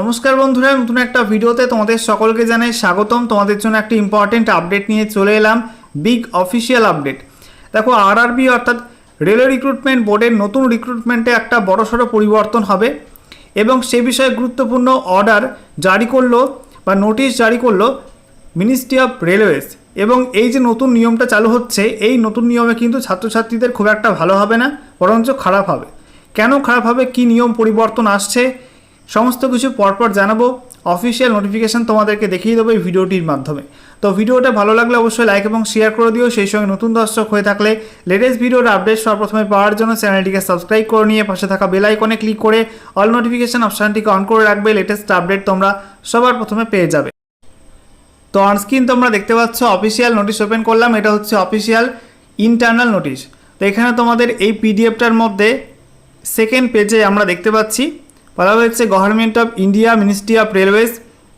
নমস্কার বন্ধুরা, নতুন একটা ভিডিওতে তোমাদের সকলকে জানাই স্বাগতম। তোমাদের জন্য একটা ইম্পর্টেন্ট আপডেট নিয়ে চলে এলাম বিগ অফিসিয়াল আপডেট দেখো আরআরবি অর্থাৎ রেলওয়ে রিক্রুটমেন্ট বোর্ডের নতুন রিক্রুটমেন্টে একটা বড়সড় পরিবর্তন হবে এবং সে বিষয়ে গুরুত্বপূর্ণ অর্ডার জারি করল বা নোটিশ জারি করল মিনিস্ট্রি অফ রেলওয়েজ এবং এই যে নতুন নিয়মটা চালু হচ্ছে, এই নতুন নিয়মে কিন্তু ছাত্রছাত্রীদের খুব একটা ভালো হবে না, বরঞ্চ খারাপ হবে। কেন খারাপ হবে? কী নিয়ম পরিবর্তন আসছে? সমস্ত কিছু পরপর জানাব। অফিসিয়াল নোটিফিকেশান তোমাদেরকে দেখিয়ে দেবো এই ভিডিওটির মাধ্যমে। তো ভিডিওটা ভালো লাগলে অবশ্যই লাইক এবং শেয়ার করে দিও। সেই সঙ্গে নতুন দর্শক হয়ে থাকলে লেটেস্ট ভিডিওর আপডেট সর্বপ্রথমে পাওয়ার জন্য চ্যানেলটিকে সাবস্ক্রাইব করে নিয়ে পাশে থাকা বেল আইকনে ক্লিক করে অল নোটিফিকেশান অপশানটিকে অন করে রাখবে। লেটেস্ট আপডেট তোমরা সবার প্রথমে পেয়ে যাবে। তো অনস্ক্রিন তোমরা দেখতে পাচ্ছ অফিসিয়াল নোটিশ ওপেন করলাম। এটা হচ্ছে অফিসিয়াল ইন্টারনাল নোটিশ তো এখানে তোমাদের এই পিডিএফটার মধ্যে সেকেন্ড পেজে আমরা দেখতে পাচ্ছি। বলা হয়েছে government of India ministry of railways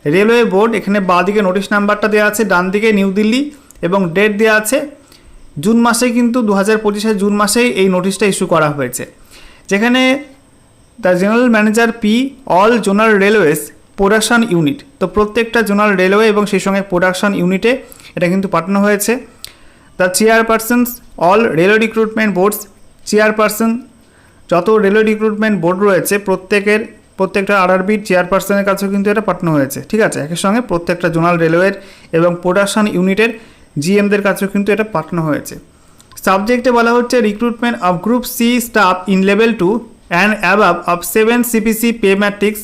railway board এখানে বাঁ দিকে নোটিশ নাম্বারটা দেওয়া আছে ডান দিকে নিউ দিল্লি এবং ডেট দেওয়া আছে জুন মাসে কিন্তু দু হাজার পঁচিশের জুন মাসেই এই নোটিশটা ইস্যু করা হয়েছে। যেখানে the general manager P all zonal railways production unit তো প্রত্যেকটা জোনাল রেলওয়ে এবং সেই সঙ্গে প্রোডাকশন ইউনিটে এটা কিন্তু পাঠানো হয়েছে। The chairpersons all railway recruitment boards chairperson যত রেলওয়ে রিক্রুটমেন্ট বোর্ড রয়েছে, প্রত্যেকের, প্রত্যেকটা আরআরবির চেয়ারপারসনের কাছেও কিন্তু এটা পাঠানো হয়েছে, ঠিক আছে? একই সঙ্গে প্রত্যেকটা জোনাল রেলওয়ের এবং প্রোডাকশন ইউনিটের জিএমদের কাছেও কিন্তু এটা পাঠানো হয়েছে। সাবজেক্টে বলা হচ্ছে recruitment of group C staff in level two and above of seven CPC pay matrix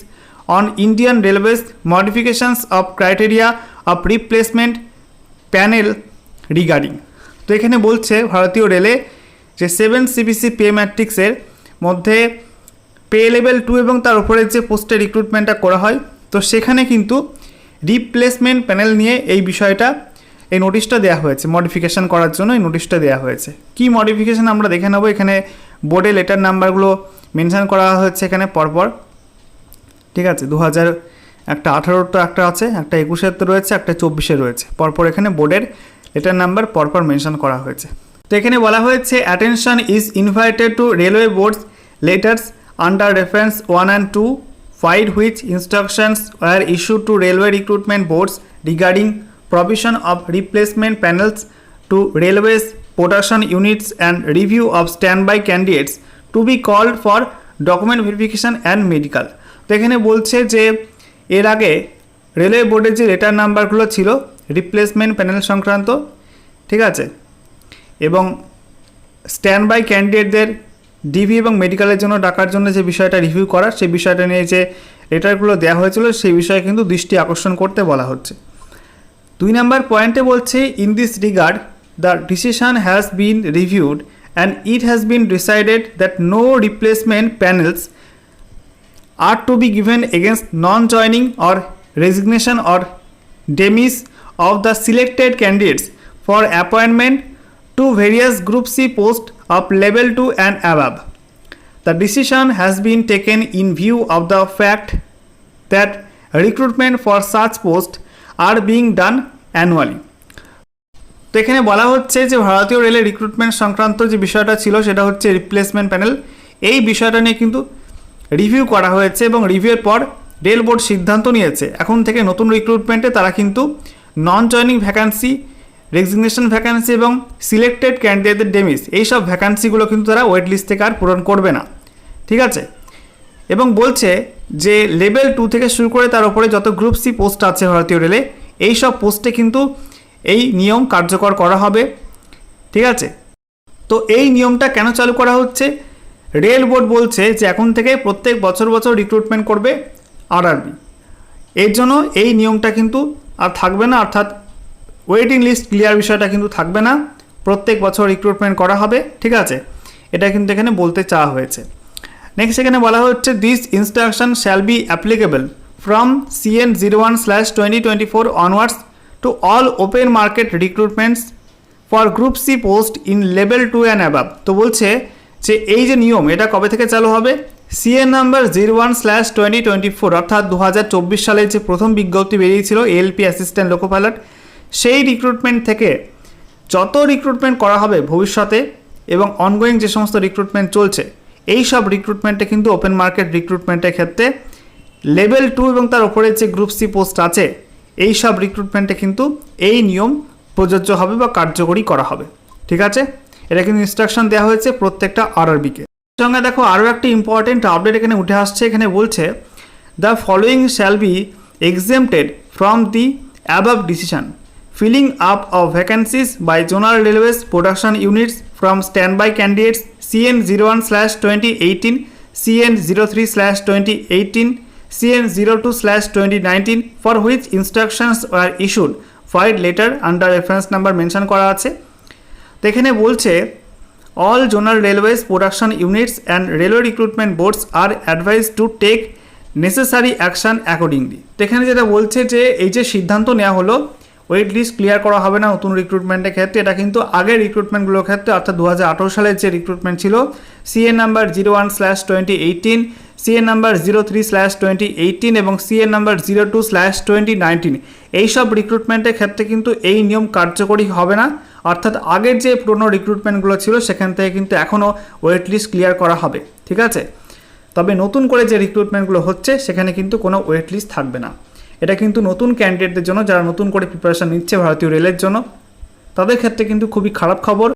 on Indian railways modifications of criteria of replacement panel regarding তো এখানে বলছে ভারতীয় রেলে যে সেভেন সিবিসি পে ম্যাট্রিক্সের মধ্যে পে লেভেল টু এবং তার উপরে যে পোস্টে রিক্রুটমেন্টটা করা হয়, তো সেখানে কিন্তু রিপ্লেসমেন্ট প্যানেল নিয়ে এই বিষয়টা, এই নোটিশটা দেওয়া হয়েছে। মডিফিকেশান করার জন্য এই নোটিশটা দেওয়া হয়েছে। কি মডিফিকেশান আমরা দেখে নেব? এখানে বোর্ডে লেটার নাম্বারগুলো মেনশন করা হয়েছে এখানে পরপর। ঠিক আছে? দু হাজার একটা আঠারোটা একটা আছে, একটা একুশের তো রয়েছে, একটা চব্বিশে রয়েছে। পরপর এখানে বোর্ডের লেটার নাম্বার পরপর মেনশন করা হয়েছে। তো এখানে বলা হয়েছে attention is invited to railway boards letters under reference one and two vide which instructions are issue to railway recruitment boards regarding provision of replacement panels to railways, production units, and review of standby candidates to be called for document verification and medical. তো এখানে বলছে যে, এর আগে railway বোর্ডের যে letter নাম্বারগুলো ছিল রিপ্লেসমেন্ট প্যানেল সংক্রান্ত, ঠিক আছে? এবং স্ট্যান্ড বাই ক্যান্ডিডেটদের ডিভি এবং মেডিকেলের জন্য ডাকার জন্য যে বিষয়টা রিভিউ করার, সেই বিষয়টা নিয়ে যে লেটারগুলো দেওয়া হয়েছিল, সেই বিষয়ে কিন্তু দৃষ্টি আকর্ষণ করতে বলা হচ্ছে। দুই নাম্বার পয়েন্টে বলছে in this regard the decision has been reviewed and it has been decided that no replacement panels are to be given against non-joining or resignation or demise of the selected candidates for appointment to various group C posts of level 2 and above. The decision has been taken in view of the fact that recruitment for such posts are being done annually. তো এখানে বলা হচ্ছে যে ভারতীয় রেলের recruitment সংক্রান্ত যে বিষয়টা ছিল, সেটা হচ্ছে রিপ্লেসমেন্ট প্যানেল এই বিষয়টা নিয়ে কিন্তু রিভিউ করা হয়েছে এবং রিভিউয়ের পর রেল বোর্ড সিদ্ধান্ত নিয়েছে এখন থেকে নতুন রিক্রুটমেন্টে তারা কিন্তু non joining vacancy resignation vacancy এবং সিলেক্টেড ক্যান্ডিডেটদের ডেমিস এই সব ভ্যাকান্সিগুলো কিন্তু তারা ওয়েট লিস্ট থেকে আর পূরণ করবে না। ঠিক আছে? এবং বলছে যে লেভেল টু থেকে শুরু করে তার উপরে যত গ্রুপ সি পোস্ট আছে ভারতীয় রেলে এই সব পোস্টে কিন্তু এই নিয়ম কার্যকর করা হবে। ঠিক আছে? তো এই নিয়মটা কেন চালু করা হচ্ছে? রেল বোর্ড বলছে যে এখন থেকে প্রত্যেক বছর বছর রিক্রুটমেন্ট করবে আরআরবি এর জন্য এই নিয়মটা কিন্তু আর থাকবে না, অর্থাৎ ওয়েটিং লিস্ট ক্লিয়ার বিষয়টা কিন্তু থাকবে না। প্রত্যেক বছর রিক্রুটমেন্ট করা হবে, ঠিক আছে? এটা কিন্তু এখানে বলতে চাওয়া হয়েছে। নেক্সট এখানে বলা হচ্ছে this instruction shall be applicable from CN zero one slash twenty twenty four onwards to all open market recruitments for group C post in level two and above তো বলছে যে, এই যে নিয়ম, এটা কবে থেকে চালু হবে? CN number zero one slash twenty twenty four অর্থাৎ দু হাজার চব্বিশ সালে যে প্রথম বিজ্ঞপ্তি বেরিয়েছিল এলপি অ্যাসিস্ট্যান্ট লোকো পাইলট সেই রিক্রুটমেন্ট থেকে যত রিক্রুটমেন্ট করা হবে ভবিষ্যতে এবং অনগোয়িং যে সমস্ত রিক্রুটমেন্ট চলছে, এই সব রিক্রুটমেন্টে কিন্তু ওপেন মার্কেট রিক্রুটমেন্টের ক্ষেত্রে লেভেল টু এবং তার উপরে যে গ্রুপ সি পোস্ট আছে, এই সব রিক্রুটমেন্টে কিন্তু এই নিয়ম প্রযোজ্য হবে বা কার্যকরী করা হবে। ঠিক আছে? এটা কিন্তু ইনস্ট্রাকশন দেওয়া হয়েছে প্রত্যেকটা আরআরবিকে সঙ্গে দেখো আরও একটি ইম্পর্টেন্ট আপডেট এখানে উঠে আসছে। এখানে বলছে the following shall be exempted from the above decision filling up of vacancies by zonal railways production units from standby candidates cn 01 slash 2018 cn 03 slash 2018 cn 02 slash 2019 for which instructions were issued filed later under reference number mention করা আছে তো এখানে বলছে all zonal railways production units and railway recruitment boards are advise to take necessary action accordingly তো এখানে যেটা বলছে যে এই যে সিদ্ধান্ত নেওয়া হলো ওয়েট লিস্ট ক্লিয়ার করা হবে না নতুন রিক্রুটমেন্টের ক্ষেত্রে। এটা কিন্তু আগের রিক্রুটমেন্টগুলোর ক্ষেত্রে, অর্থাৎ দু হাজার আঠেরো সালের যে রিক্রুটমেন্ট ছিল CA number zero one slash twenty eighteen CA number zero three slash twenty eighteen এবং CA number zero two slash twenty nineteen এইসব রিক্রুটমেন্টের ক্ষেত্রে কিন্তু এই নিয়ম কার্যকরী হবে না। অর্থাৎ আগের যে পুরনো রিক্রুটমেন্টগুলো ছিল, সেখান থেকে কিন্তু এখনও ওয়েট লিস্ট ক্লিয়ার করা হবে। ঠিক আছে? তবে নতুন করে যে রিক্রুটমেন্টগুলো হচ্ছে, সেখানে কিন্তু কোনো ওয়েট লিস্ট থাকবে না। এটা কিন্তু নতুন ক্যান্ডিডেটদের জন্য, যারা নতুন করে প্রিপারেশন নিচ্ছে ভারতীয় রেলের জন্য, তাদের ক্ষেত্রে কিন্তু খুবই খারাপ খবর।